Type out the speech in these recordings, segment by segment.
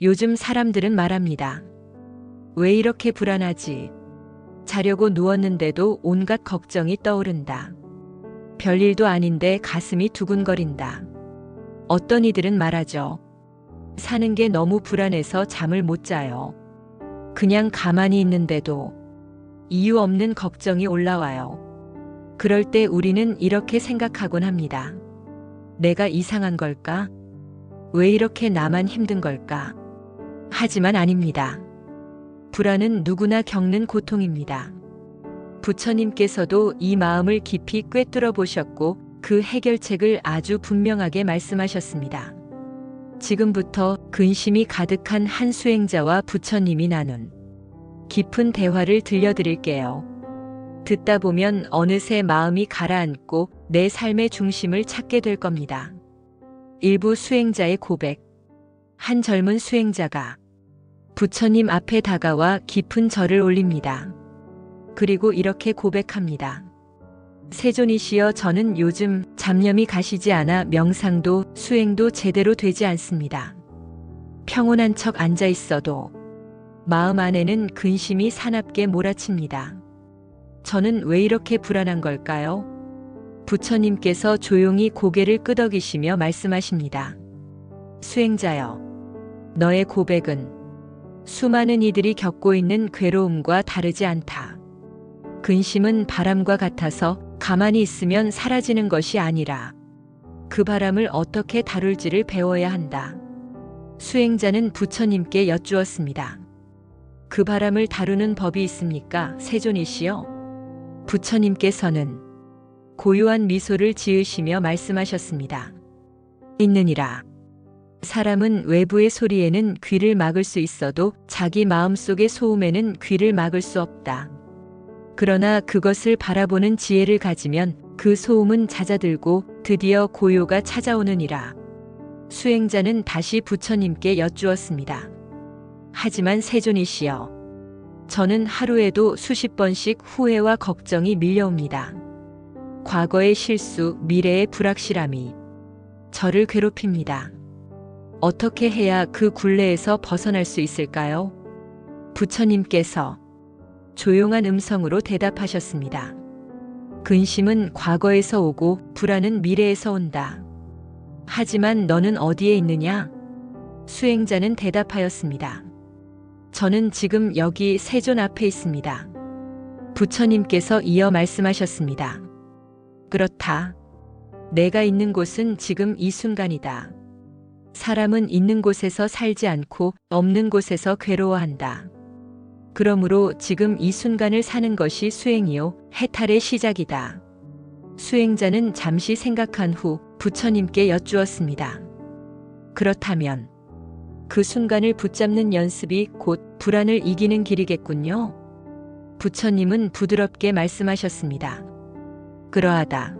요즘 사람들은 말합니다. 왜 이렇게 불안하지? 자려고 누웠는데도 온갖 걱정이 떠오른다. 별일도 아닌데 가슴이 두근거린다. 어떤 이들은 말하죠. 사는 게 너무 불안해서 잠을 못 자요. 그냥 가만히 있는데도 이유 없는 걱정이 올라와요. 그럴 때 우리는 이렇게 생각하곤 합니다. 내가 이상한 걸까? 왜 이렇게 나만 힘든 걸까? 하지만 아닙니다. 불안은 누구나 겪는 고통입니다. 부처님께서도 이 마음을 깊이 꿰뚫어 보셨고 그 해결책을 아주 분명하게 말씀하셨습니다. 지금부터 근심이 가득한 한 수행자와 부처님이 나눈 깊은 대화를 들려드릴게요. 듣다 보면 어느새 마음이 가라앉고 내 삶의 중심을 찾게 될 겁니다. 일부 수행자의 고백. 한 젊은 수행자가 부처님 앞에 다가와 깊은 절을 올립니다. 그리고 이렇게 고백합니다. 세존이시여 저는 요즘 잡념이 가시지 않아 명상도 수행도 제대로 되지 않습니다. 평온한 척 앉아 있어도 마음 안에는 근심이 사납게 몰아칩니다. 저는 왜 이렇게 불안한 걸까요? 부처님께서 조용히 고개를 끄덕이시며 말씀하십니다. 수행자여, 너의 고백은 수많은 이들이 겪고 있는 괴로움과 다르지 않다. 근심은 바람과 같아서 가만히 있으면 사라지는 것이 아니라 그 바람을 어떻게 다룰지를 배워야 한다. 수행자는 부처님께 여쭈었습니다. 그 바람을 다루는 법이 있습니까? 세존이시여? 부처님께서는 고요한 미소를 지으시며 말씀하셨습니다. 있느니라. 사람은 외부의 소리에는 귀를 막을 수 있어도 자기 마음속의 소음에는 귀를 막을 수 없다. 그러나 그것을 바라보는 지혜를 가지면 그 소음은 잦아들고 드디어 고요가 찾아오느니라. 수행자는 다시 부처님께 여쭈었습니다. 하지만 세존이시여. 저는 하루에도 수십 번씩 후회와 걱정이 밀려옵니다. 과거의 실수, 미래의 불확실함이 저를 괴롭힙니다. 어떻게 해야 그 굴레에서 벗어날 수 있을까요? 부처님께서 조용한 음성으로 대답하셨습니다. 근심은 과거에서 오고 불안은 미래에서 온다. 하지만 너는 어디에 있느냐? 수행자는 대답하였습니다. 저는 지금 여기 세존 앞에 있습니다. 부처님께서 이어 말씀하셨습니다. 그렇다. 내가 있는 곳은 지금 이 순간이다. 사람은 있는 곳에서 살지 않고 없는 곳에서 괴로워한다. 그러므로 지금 이 순간을 사는 것이 수행이요, 해탈의 시작이다. 수행자는 잠시 생각한 후 부처님께 여쭈었습니다. 그렇다면 그 순간을 붙잡는 연습이 곧 불안을 이기는 길이겠군요. 부처님은 부드럽게 말씀하셨습니다. 그러하다.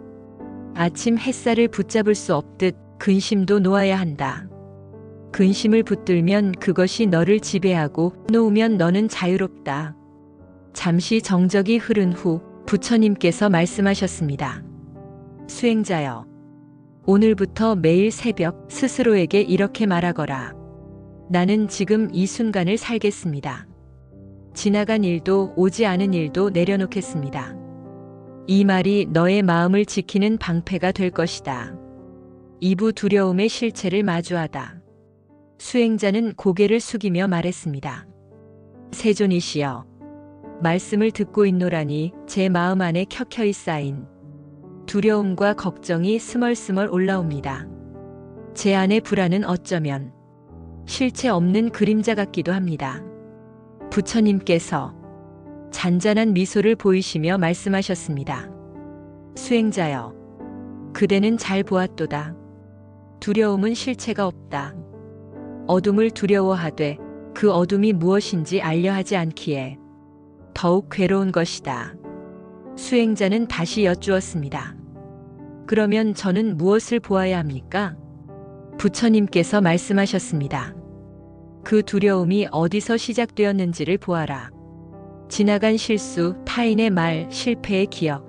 아침 햇살을 붙잡을 수 없듯 근심도 놓아야 한다. 근심을 붙들면 그것이 너를 지배하고 놓으면 너는 자유롭다. 잠시 정적이 흐른 후 부처님께서 말씀하셨습니다. 수행자여. 오늘부터 매일 새벽 스스로에게 이렇게 말하거라. 나는 지금 이 순간을 살겠습니다. 지나간 일도 오지 않은 일도 내려놓겠습니다. 이 말이 너의 마음을 지키는 방패가 될 것이다. 이부 두려움의 실체를 마주하다. 수행자는 고개를 숙이며 말했습니다. 세존이시여, 말씀을 듣고 있노라니 제 마음 안에 켜켜이 쌓인 두려움과 걱정이 스멀스멀 올라옵니다. 제 안의 불안은 어쩌면 실체 없는 그림자 같기도 합니다. 부처님께서 잔잔한 미소를 보이시며 말씀하셨습니다. 수행자여, 그대는 잘 보았도다. 두려움은 실체가 없다. 어둠을 두려워하되 그 어둠이 무엇인지 알려 하지 않기에 더욱 괴로운 것이다. 수행자는 다시 여쭈었습니다. 그러면 저는 무엇을 보아야 합니까? 부처님께서 말씀하셨습니다. 그 두려움이 어디서 시작되었는지를 보아라. 지나간 실수, 타인의 말, 실패의 기억.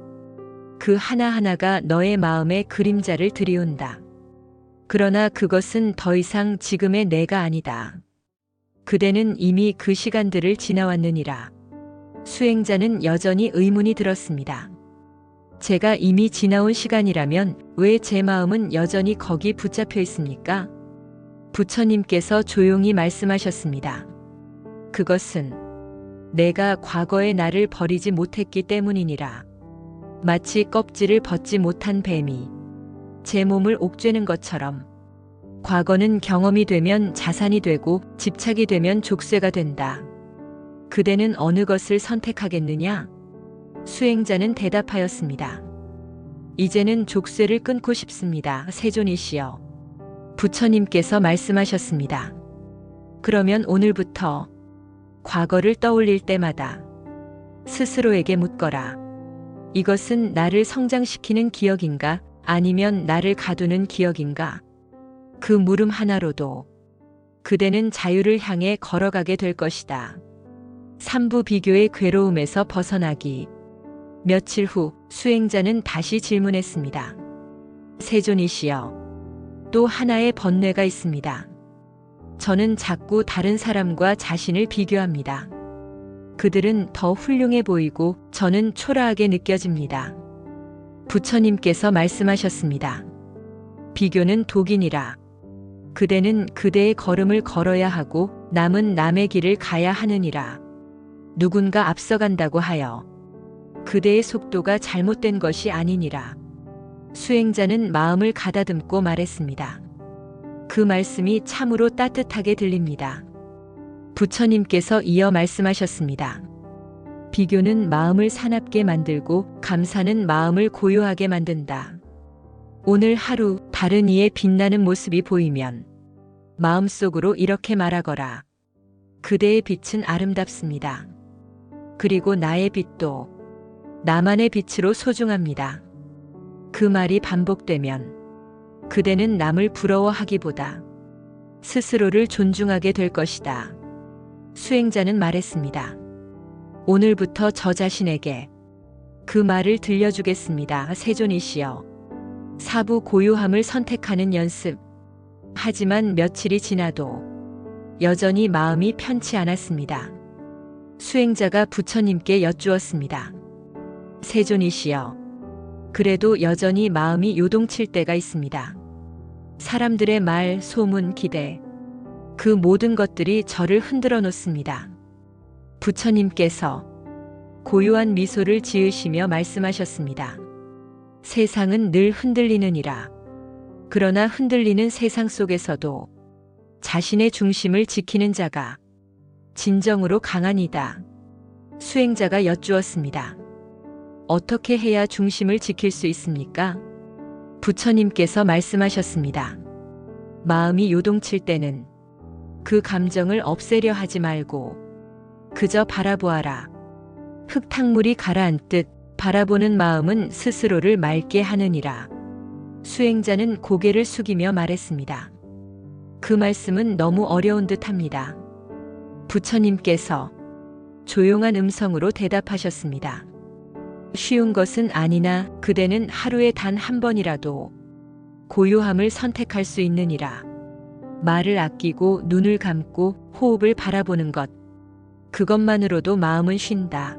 그 하나하나가 너의 마음에 그림자를 들이운다. 그러나 그것은 더 이상 지금의 내가 아니다. 그대는 이미 그 시간들을 지나왔느니라. 수행자는 여전히 의문이 들었습니다. 제가 이미 지나온 시간이라면 왜 제 마음은 여전히 거기 붙잡혀 있습니까? 부처님께서 조용히 말씀하셨습니다. 그것은 내가 과거의 나를 버리지 못했기 때문이니라. 마치 껍질을 벗지 못한 뱀이 제 몸을 옥죄는 것처럼 과거는 경험이 되면 자산이 되고 집착이 되면 족쇄가 된다. 그대는 어느 것을 선택하겠느냐? 수행자는 대답하였습니다. 이제는 족쇄를 끊고 싶습니다. 세존이시여. 부처님께서 말씀하셨습니다. 그러면 오늘부터 과거를 떠올릴 때마다 스스로에게 묻거라. 이것은 나를 성장시키는 기억인가? 아니면 나를 가두는 기억인가? 그 물음 하나로도 그대는 자유를 향해 걸어가게 될 것이다. 삼부 비교의 괴로움에서 벗어나기. 며칠 후 수행자는 다시 질문했습니다. 세존이시여. 또 하나의 번뇌가 있습니다. 저는 자꾸 다른 사람과 자신을 비교합니다. 그들은 더 훌륭해 보이고 저는 초라하게 느껴집니다. 부처님께서 말씀하셨습니다. 비교는 독이니라. 그대는 그대의 걸음을 걸어야 하고 남은 남의 길을 가야 하느니라. 누군가 앞서간다고 하여 그대의 속도가 잘못된 것이 아니니라. 수행자는 마음을 가다듬고 말했습니다. 그 말씀이 참으로 따뜻하게 들립니다. 부처님께서 이어 말씀하셨습니다. 비교는 마음을 사납게 만들고 감사는 마음을 고요하게 만든다. 오늘 하루 다른 이의 빛나는 모습이 보이면 마음속으로 이렇게 말하거라. 그대의 빛은 아름답습니다. 그리고 나의 빛도 나만의 빛으로 소중합니다. 그 말이 반복되면 그대는 남을 부러워하기보다 스스로를 존중하게 될 것이다. 수행자는 말했습니다. 오늘부터 저 자신에게 그 말을 들려주겠습니다. 세존이시여. 사부 고요함을 선택하는 연습. 하지만 며칠이 지나도 여전히 마음이 편치 않았습니다. 수행자가 부처님께 여쭈었습니다. 세존이시여. 그래도 여전히 마음이 요동칠 때가 있습니다. 사람들의 말, 소문, 기대. 그 모든 것들이 저를 흔들어 놓습니다. 부처님께서 고요한 미소를 지으시며 말씀하셨습니다. 세상은 늘 흔들리느니라. 그러나 흔들리는 세상 속에서도 자신의 중심을 지키는 자가 진정으로 강한이다. 수행자가 여쭈었습니다. 어떻게 해야 중심을 지킬 수 있습니까? 부처님께서 말씀하셨습니다. 마음이 요동칠 때는 그 감정을 없애려 하지 말고 그저 바라보아라. 흙탕물이 가라앉듯 바라보는 마음은 스스로를 맑게 하느니라. 수행자는 고개를 숙이며 말했습니다. 그 말씀은 너무 어려운 듯 합니다. 부처님께서 조용한 음성으로 대답하셨습니다. 쉬운 것은 아니나 그대는 하루에 단 한 번이라도 고요함을 선택할 수 있느니라. 말을 아끼고 눈을 감고 호흡을 바라보는 것. 그것만으로도 마음은 쉰다.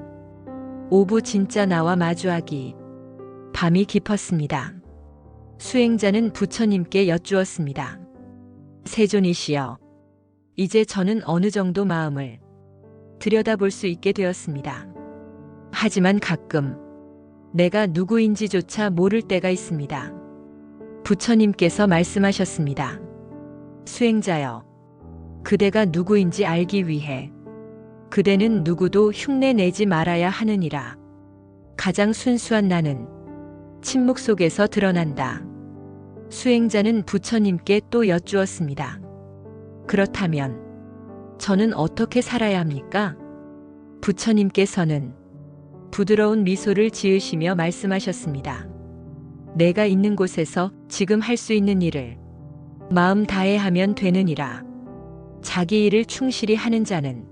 오부 진짜 나와 마주하기. 밤이 깊었습니다. 수행자는 부처님께 여쭈었습니다. 세존이시여. 이제 저는 어느 정도 마음을 들여다볼 수 있게 되었습니다. 하지만 가끔 내가 누구인지조차 모를 때가 있습니다. 부처님께서 말씀하셨습니다. 수행자여, 그대가 누구인지 알기 위해 그대는 누구도 흉내 내지 말아야 하느니라. 가장 순수한 나는 침묵 속에서 드러난다. 수행자는 부처님께 또 여쭈었습니다. 그렇다면 저는 어떻게 살아야 합니까? 부처님께서는 부드러운 미소를 지으시며 말씀하셨습니다. 내가 있는 곳에서 지금 할 수 있는 일을 마음 다해 하면 되느니라. 자기 일을 충실히 하는 자는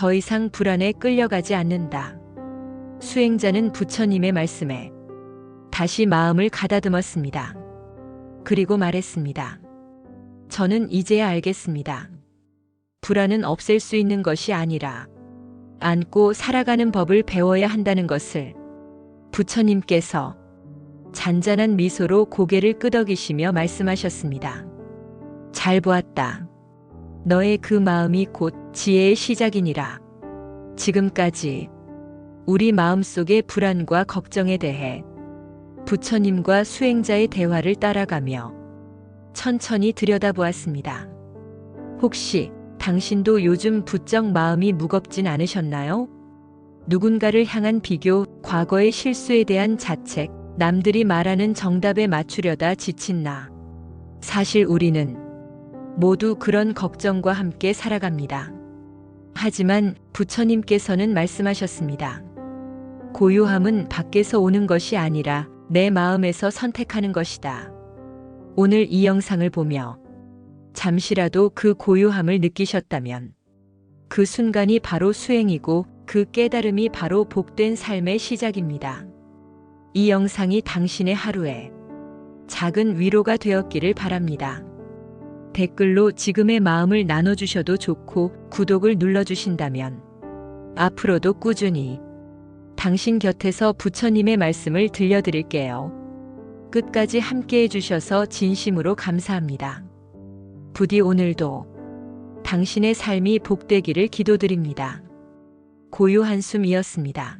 더 이상 불안에 끌려가지 않는다. 수행자는 부처님의 말씀에 다시 마음을 가다듬었습니다. 그리고 말했습니다. 저는 이제야 알겠습니다. 불안은 없앨 수 있는 것이 아니라 안고 살아가는 법을 배워야 한다는 것을 부처님께서 잔잔한 미소로 고개를 끄덕이시며 말씀하셨습니다. 잘 보았다. 너의 그 마음이 곧 지혜의 시작이니라. 지금까지 우리 마음속의 불안과 걱정에 대해 부처님과 수행자의 대화를 따라가며 천천히 들여다보았습니다. 혹시 당신도 요즘 부쩍 마음이 무겁진 않으셨나요? 누군가를 향한 비교, 과거의 실수에 대한 자책, 남들이 말하는 정답에 맞추려다 지친 나. 사실 우리는 모두 그런 걱정과 함께 살아갑니다. 하지만 부처님께서는 말씀하셨습니다. 고요함은 밖에서 오는 것이 아니라 내 마음에서 선택하는 것이다. 오늘 이 영상을 보며 잠시라도 그 고요함을 느끼셨다면 그 순간이 바로 수행이고 그 깨달음이 바로 복된 삶의 시작입니다. 이 영상이 당신의 하루에 작은 위로가 되었기를 바랍니다. 댓글로 지금의 마음을 나눠주셔도 좋고 구독을 눌러주신다면 앞으로도 꾸준히 당신 곁에서 부처님의 말씀을 들려드릴게요. 끝까지 함께 해주셔서 진심으로 감사합니다. 부디 오늘도 당신의 삶이 복되기를 기도드립니다. 고요 한숨이었습니다.